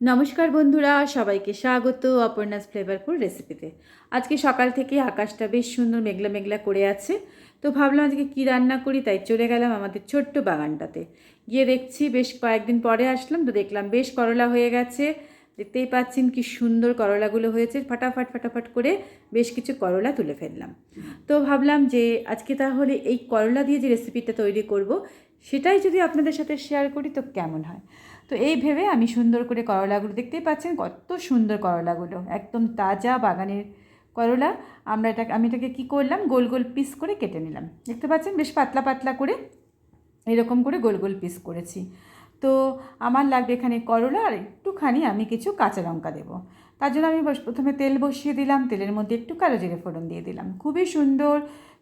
নমস্কার বন্ধুরা, সবাইকে স্বাগত অপর্ণাস ফ্লেভারফুল রেসিপিতে। আজকে সকাল থেকে আকাশটা বেশ সুন্দর মেঘলা মেঘলা করে আছে। তো ভাবলাম আজকে কী রান্না করি, তাই চলে গেলাম আমাদের ছোট্ট বাগানটাতে। গিয়ে দেখছি বেশ কয়েকদিন পরে আসলাম, তো দেখলাম বেশ করলা হয়ে গেছে। দেখতেই পাচ্ছেন কি সুন্দর করলাগুলো হয়েছে। ফাটাফাট ফাটাফাট করে বেশ কিছু করলা তুলে ফেললাম। তো ভাবলাম যে আজকে তাহলে এই করলা দিয়ে যে রেসিপিটা তৈরি করব, সেটাই যদি আপনাদের সাথে শেয়ার করি তো কেমন হয়? তো এই ভেবে আমি সুন্দর করে করলাগুলো দেখতেই পাচ্ছেন কত সুন্দর করলাগুলো। একদম তাজা বাগানের করলা। আমরা এটা, আমি এটাকে কী করলাম? গোল গোল পিস করে কেটে নিলাম। দেখতে পাচ্ছেন বেশ পাতলা পাতলা করে এরকম করে গোল গোল পিস করেছি। তো আমার লাগবে এখানে করলা আর একটুখানি আমি কিছু কাঁচা লঙ্কা দেবো। তার জন্য আমি প্রথমে তেল বসিয়ে দিলাম, তেলের মধ্যে একটু কালো জিরে ফোড়ন দিয়ে দিলাম। খুবই সুন্দর,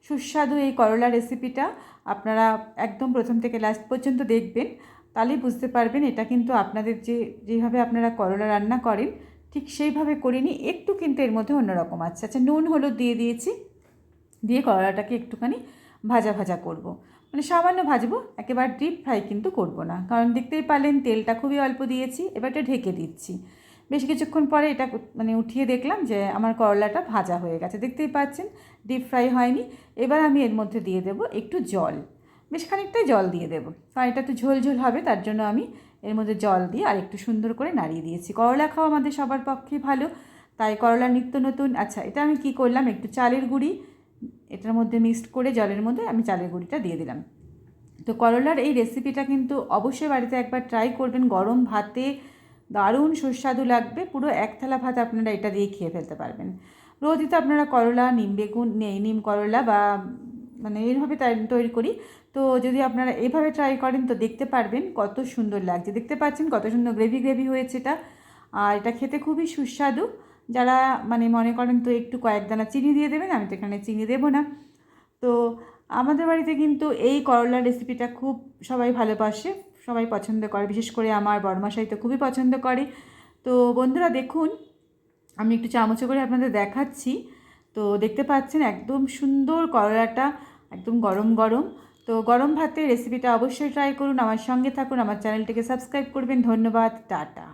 সুস্বাদু এই করলা রেসিপিটা। আপনারা একদম প্রথম থেকে লাস্ট পর্যন্ত দেখবেন, তাহলেই বুঝতে পারবেন এটা কিন্তু আপনাদের যে, যেভাবে আপনারা করলা রান্না করেন, ঠিক সেইভাবে করিনি, একটু কিন্তু এর মধ্যে অন্যরকম আছে। আচ্ছা নুন, হলুদ দিয়ে দিয়েছি, দিয়ে করলাটাকে একটুখানি ভাজা ভাজা করব। মানে সামান্য ভাজবো, একেবারে ডিপ ফ্রাই কিন্তু করব না। কারণ দেখতেই পারলেন তেলটা খুবই অল্প দিয়েছি, এবার এটা ঢেকে দিচ্ছি। বেশ কিছুক্ষণ পরে এটা মানে উঠিয়ে দেখলাম যে আমার করলাটা ভাজা হয়ে গেছে। দেখতেই পাচ্ছেন ডিপ ফ্রাই হয়নি। এবার আমি এর মধ্যে দিয়ে দেবো একটু জল। বেশ খানিকটাই জল দিয়ে দেবো। কারণ এটা একটু ঝোল ঝোল হবে, তার জন্য আমি এর মধ্যে জল দিয়ে আর একটু সুন্দর করে নাড়িয়ে দিয়েছি। করলা খাওয়া আমাদের সবার পক্ষে ভালো। তাই করলা নিত্য নতুন আচ্ছা এটা আমি কি করলাম? একটু চালের গুঁড়ি এটার মধ্যে মিক্সড করে জলের মধ্যে আমি চালের গুঁড়িটা দিয়ে দিলাম। তো করলার এই রেসিপিটা কিন্তু অবশ্যই বাড়িতে একবার ট্রাই করবেন। গরম ভাতে দারুণ সুস্বাদু লাগবে। পুরো এক থালা ভাত আপনারা এটা দিয়ে খেয়ে ফেলতে পারবেন। রোজই তো আপনারা করলা, নিম বেগুন নেই নিম করলা বা মানে এইভাবে তৈরি করি। তো যদি আপনারা এইভাবে ট্রাই করেন তো দেখতে পারবেন কত সুন্দর লাগছে। দেখতে পাচ্ছেন কত সুন্দর গ্রেভি গ্রেভি হয়েছে এটা। আর এটা খেতে খুবই সুস্বাদু। যারা মানে মনে করেন তো একটু কয়েক দানা চিনি দিয়ে দেবেন, আমি তো এখানে চিনি দেবো না। তো আমাদের বাড়িতে কিন্তু এই করলার রেসিপিটা খুব সবাই ভালোবাসে, সবাই পছন্দ করে। বিশেষ করে আমার বড়মাশাই তো খুবই পছন্দ করে। তো বন্ধুরা দেখুন, আমি একটু চামচে করে আপনাদের দেখাচ্ছি। তো দেখতে পাচ্ছেন একদম সুন্দর করলাটা, একদম গরম গরম। তো গরম ভাতের রেসিপিটা অবশ্যই ট্রাই করুন, আমার সঙ্গে থাকুন, আমার চ্যানেলটিকে সাবস্ক্রাইব করবেন। ধন্যবাদ, টাটা।